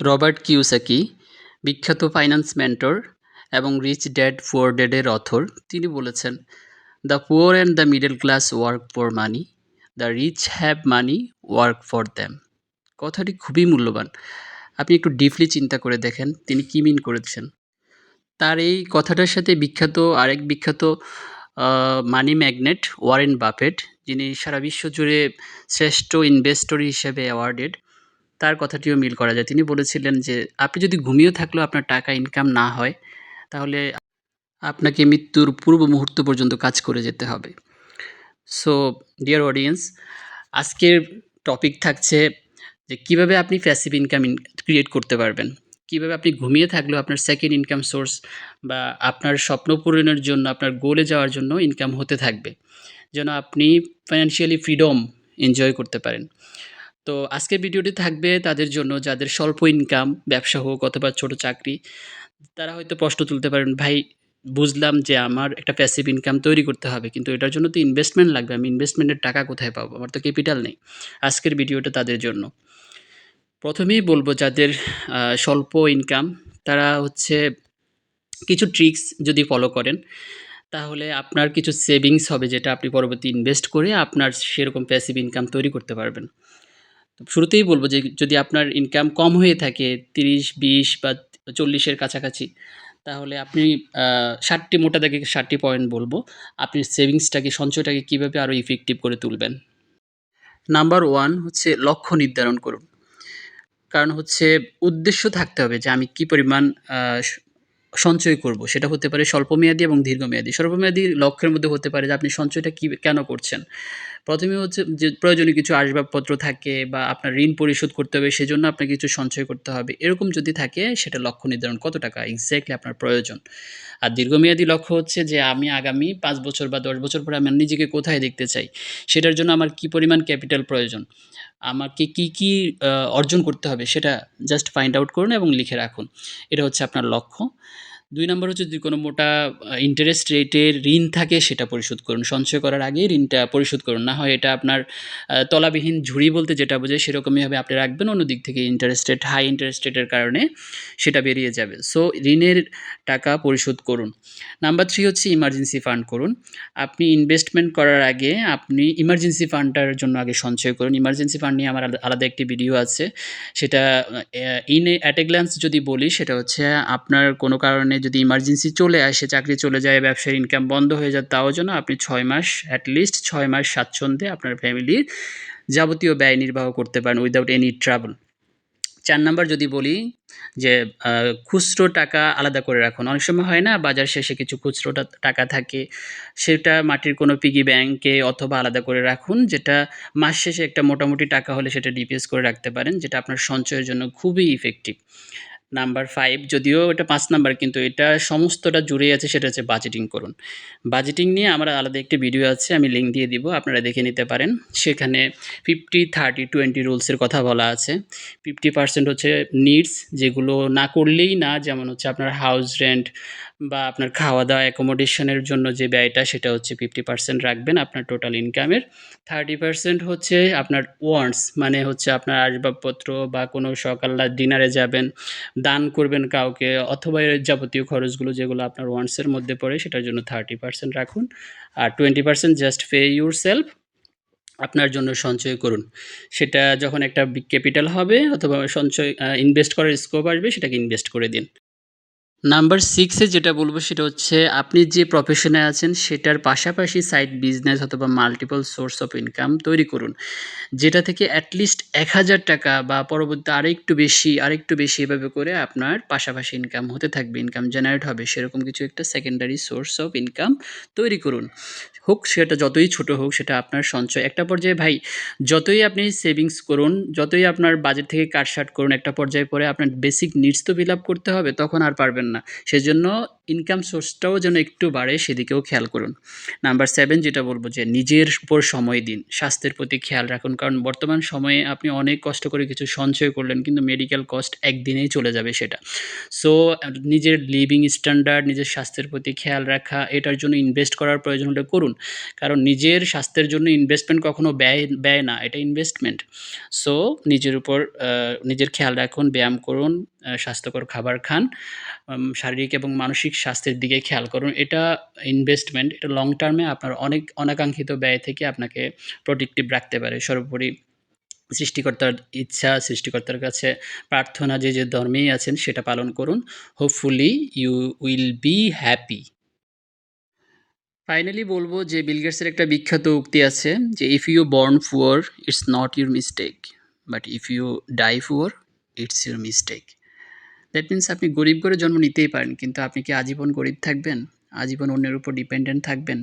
Robert Kiyosaki, বিখ্যাত finance mentor এবং rich dad poor ড্যাডের অথর, তিনি বলেছেন, the poor and the middle class work for money, the rich have money, work for them. কথাটি খুবই মূল্যবান। আপনি একটু ডিপলি চিন্তা করে দেখেন, তিনি কী মিন করেছেন। তার এই কথাটার সাথে বিখ্যাত আরেক বিখ্যাত মানি ম্যাগনেট, ওয়ারেন বাফেট, যিনি সারা বিশ্ব জুড়ে শ্রেষ্ঠ ইনভেস্টর হিসেবে অ্যাওয়ার্ডেড তার কথাটিও মিল করা যায়। তিনি বলেছিলেন যে, আপনি যদি ঘুমিয়ে থাকলেও আপনার টাকা ইনকাম না হয়, তাহলে আপনাকে মৃত্যুর পূর্ব মুহূর্ত পর্যন্ত কাজ করে যেতে হবে। সো ডিয়ার অডিয়েন্স আজকের টপিক থাকছে যে, কীভাবে আপনি প্যাসিভ ইনকাম ক্রিয়েট করতে পারবেন? কীভাবে আপনি ঘুমিয়ে থাকলেও আপনার সেকেন্ড ইনকাম সোর্স বা আপনার স্বপ্ন পূরণের জন্য, আপনার গোলে যাওয়ার জন্য ইনকাম হতে থাকবে। যেন আপনি ফাইন্যান্সিয়ালি ফ্রিডম এনজয় করতে পারেন। তো আজকের ভিডিওটি থাকবে তাদের জন্য যাদের স্বল্প ইনকাম ব্যবসা হোক অথবা ছোট চাকরি, তারা হয়তো প্রশ্ন তুলতে পারেন, ভাই, বুঝলাম যে আমার একটা প্যাসিভ ইনকাম তৈরি করতে হবে, কিন্তু এটার জন্য তো ইনভেস্টমেন্ট লাগবে, আমি ইনভেস্টমেন্টের টাকা কোথায় পাবো? আমার তো ক্যাপিটাল নেই। আজকের ভিডিওটা তাদের জন্য। প্রথমেই বলব যাদের স্বল্প ইনকাম তারা হচ্ছে কিছু ট্রিক্স যদি ফলো করেন, তাহলে আপনার কিছু সেভিংস হবে যেটা আপনি পরবর্তী ইনভেস্ট করে আপনার সেরকম প্যাসিভ ইনকাম তৈরি করতে পারবেন। শুরুতেই বলব যে যদি আপনার ইনকাম কম হয়ে থাকে তিরিশ, বিশ বা চল্লিশের কাছাকাছি, তাহলে আপনি ষাটটি, মোটা দাগে ষাটটি পয়েন্ট বলব। আপনি সেভিংসটাকে সঞ্চয়টাকে কীভাবে আরও ইফেক্টিভ করে তুলবেন? নাম্বার ওয়ান হচ্ছে লক্ষ্য নির্ধারণ করুন। কারণ হচ্ছে উদ্দেশ্য থাকতে হবে যে আমি কি পরিমাণ সঞ্চয় করব। সেটা হতে পারে স্বল্পমেয়াদী এবং দীর্ঘমেয়াদী। স্বল্পমেয়াদী লক্ষ্যের মধ্যে হতে পারে যে আপনি সঞ্চয়টা কি, কেন করছেন? প্রথমে হচ্ছে যে প্রয়োজনীয় কিছু আসবাবপত্র থাকে বা আপনার ঋণ পরিশোধ করতে হবে, সেজন্য আপনাকে কিছু সঞ্চয় করতে হবে। এরকম যদি থাকে, সেটা লক্ষ্য নির্ধারণ, কত টাকা এক্স্যাক্টলি আপনার প্রয়োজন? আর দীর্ঘমেয়াদী লক্ষ্য হচ্ছে যে আমি আগামী পাঁচ বছর বা দশ বছর পরে আমি নিজেকে কোথায় দেখতে চাই? সেটার জন্য আমার কি পরিমাণ ক্যাপিটাল প্রয়োজন? আমাকে কি কি অর্জন করতে হবে, সেটা জাস্ট ফাইন্ড আউট করুন এবং লিখে রাখুন। এটা হচ্ছে আপনার লক্ষ্য। দুই নম্বর হচ্ছে যদি কোনো মোটা ইন্টারেস্ট রেটের ঋণ থাকে সেটা পরিশোধ করুন। সঞ্চয় করার আগে ঋণটা পরিশোধ করুন। না হয় এটা আপনার তলাবিহীন ঝুড়ি বলতে যেটা বোঝায় সেরকমই হবে আপনি রাখবেন, অন্য দিক থেকে ইন্টারেস্ট রেট হাই ইন্টারেস্ট রেটের কারণে সেটা বেরিয়ে যাবে। সো ঋণের টাকা পরিশোধ করুন। নাম্বার থ্রি হচ্ছে ইমার্জেন্সি ফান্ড করুন। আপনি ইনভেস্টমেন্ট করার আগে আপনি ইমার্জেন্সি ফান্ডটার জন্য আগে সঞ্চয় করুন। ইমার্জেন্সি ফান্ড নিয়ে আমার আলাদা- আলাদা একটি ভিডিও আছে। সেটা ইন অ্যাট এ গ্ল্যান্স যদি বলি সেটা হচ্ছে আপনার কোনো কারণে যদি ইমার্জেন্সি চলে আসে, চাকরি চলে যায়, ব্যবসার ইনকাম বন্ধ হয়ে যায়, তাও যেন আপনি ছয় মাস অ্যাটলিস্ট ছয় মাস স্বাচ্ছন্দ্যে আপনার ফ্যামিলির যাবতীয় ব্যয় নির্বাহ করতে পারেন উইদাউট এনি ট্রাভেল চার নাম্বার যদি বলি যে খুচরো টাকা আলাদা করে রাখুন। অনেক সময় হয় না, বাজার শেষে কিছু খুচরো টাকা থাকে, সেটা মাটির কোনো পিগি ব্যাংকে অথবা আলাদা করে রাখুন, যেটা মাস শেষে একটা মোটামুটি টাকা হলে সেটা ডিপিএস করে রাখতে পারেন, যেটা আপনার সঞ্চয়ের জন্য খুবই ইফেক্টিভ নাম্বার ফাইভ যদিও এটা পাঁচ নাম্বার, কিন্তু এটা সমস্তটা জুড়ে আছে, সেটা হচ্ছে বাজেটিং করুন। বাজেটিং নিয়ে আমার আলাদা একটি ভিডিও আছে, আমি লিঙ্ক দিয়ে দিব, আপনারা দেখে নিতে পারেন। সেখানে ফিফটি থার্টি টোয়েন্টি রুলসের কথা বলা আছে। ফিফটি পার্সেন্ট হচ্ছে নিডস যেগুলো না করলেই না, যেমন হচ্ছে আপনার হাউস রেন্ট বা আপনার খাওয়া দাওয়া অ্যাকোমোডেশনের জন্য যে ব্যয়টা, সেটা হচ্ছে ফিফটি পার্সেন্ট রাখবেন আপনার টোটাল ইনকামের থার্টি পার্সেন্ট হচ্ছে আপনার ওয়ান্টস মানে হচ্ছে আপনার আসবাবপত্র বা কোনো সকাল্লা ডিনারে যাবেন, দান করবেন কাউকে, অথবা যাবতীয় খরচগুলো যেগুলো আপনার ওয়ান্টসের মধ্যে পড়ে, সেটার জন্য থার্টি পার্সেন্ট রাখুন। আর twenty percent just pay yourself আপনার জন্য সঞ্চয় করুন। সেটা যখন একটা ক্যাপিটাল হবে, অথবা সঞ্চয় ইনভেস্ট করার স্কোপ আসবে, সেটাকে ইনভেস্ট করে দিন। নাম্বার সিক্সে যেটা বলব সেটা হচ্ছে, আপনি যে প্রফেশনে আছেন, সেটার পাশাপাশি সাইড বিজনেস অথবা মাল্টিপল সোর্স অফ ইনকাম তৈরি করুন। যেটা থেকে অ্যাটলিস্ট এক হাজার টাকা বা পরবর্তী আরেকটু বেশি আরেকটু বেশি এভাবে করে আপনার পাশাপাশি ইনকাম হতে থাকবে ইনকাম জেনারেট হবে। সেরকম কিছু একটা সেকেন্ডারি সোর্স অফ ইনকাম তৈরি করুন। হোক, সেটা যতই ছোট হোক, সেটা আপনার সঞ্চয়। একটা পর্যায়ে ভাই, যতই আপনি সেভিংস করুন, যতই আপনার বাজেট থেকে কাটসাট করুন, একটা পর্যায়ে পরে আপনার বেসিক নিডস তো ফিল আপ করতে হবে, তখন আর পারবেন না। সেজন্য ইনকাম সোর্সটাও যেন একটু বাড়ে, সেদিকেও খেয়াল করুন। নাম্বার সেভেন যেটা বলব যে নিজের উপর সময় দিন, স্বাস্থ্যের প্রতি খেয়াল রাখুন। কারণ বর্তমান সময়ে আপনি অনেক কষ্ট করে কিছু সঞ্চয় করলেন, কিন্তু মেডিকেল কস্ট একদিনেই চলে যাবে সেটা। সো নিজের লিভিং স্ট্যান্ডার্ড নিজের স্বাস্থ্যের প্রতি খেয়াল রাখা, এটার জন্য ইনভেস্ট করার প্রয়োজন হলে করুন। কারণ নিজের স্বাস্থ্যের জন্য ইনভেস্টমেন্ট কখনো ব্যয় ব্যয় না, এটা ইনভেস্টমেন্ট সো নিজের উপর নিজের খেয়াল রাখুন, ব্যায়াম করুন স্বাস্থ্যকর খাবার খান শারীরিক এবং মানসিক স্বাস্থ্যের দিকে খেয়াল করুন। এটা ইনভেস্টমেন্ট এটা লং টার্মে আপনার অনেক, অনাকাঙ্ক্ষিত ব্যয় থেকে আপনাকে প্রোটেক্টিভ রাখতে পারে। সর্বোপরি সৃষ্টিকর্তার ইচ্ছা, সৃষ্টিকর্তার কাছে প্রার্থনা যে যে ধর্মেই আছেন সেটা পালন করুন। Hopefully you will be happy finally বলব যে বিল গেটসের একটা বিখ্যাত উক্তি আছে যে if you born poor it's not your mistake but if you die poor it's your mistake that means আপনি গরিব করে জন্ম নিতেই পারেন, কিন্তু আপনি কি আজীবন গরিব থাকবেন? আজীবন অন্যের উপর ডিপেন্ডেন্ট থাকবেন?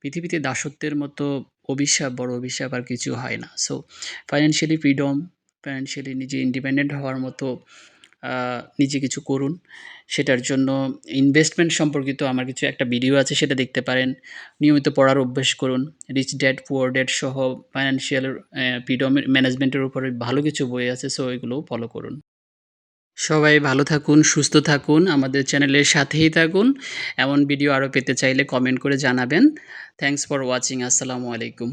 পৃথিবীতে দাসত্বের মতো অভিশাপ, বড় অভিশাপ আর কিছু হয় না। সো ফাইন্যান্সিয়ালি ফ্রিডম ফাইন্যান্সিয়ালি নিজে ইন্ডিপেন্ডেন্ট হওয়ার মতো নিজে কিছু করুন। সেটার জন্য ইনভেস্টমেন্ট সম্পর্কিত আমার কিছু একটা ভিডিও আছে, সেটা দেখতে পারেন। নিয়মিত পড়ার অভ্যেস করুন। রিচ ড্যাড পুয়ার ড্যাড সহ ফাইন্যান্সিয়াল ফ্রিডম ম্যানেজমেন্টের উপরে ভালো কিছু বই আছে সো এগুলোও ফলো করুন। সবাই ভালো থাকুন, সুস্থ থাকুন, আমাদের চ্যানেলের সাথেই থাকুন। এমন ভিডিও আরও পেতে চাইলে কমেন্ট করে জানাবেন। থ্যাংকস ফর ওয়াচিং আসসালামু আলাইকুম।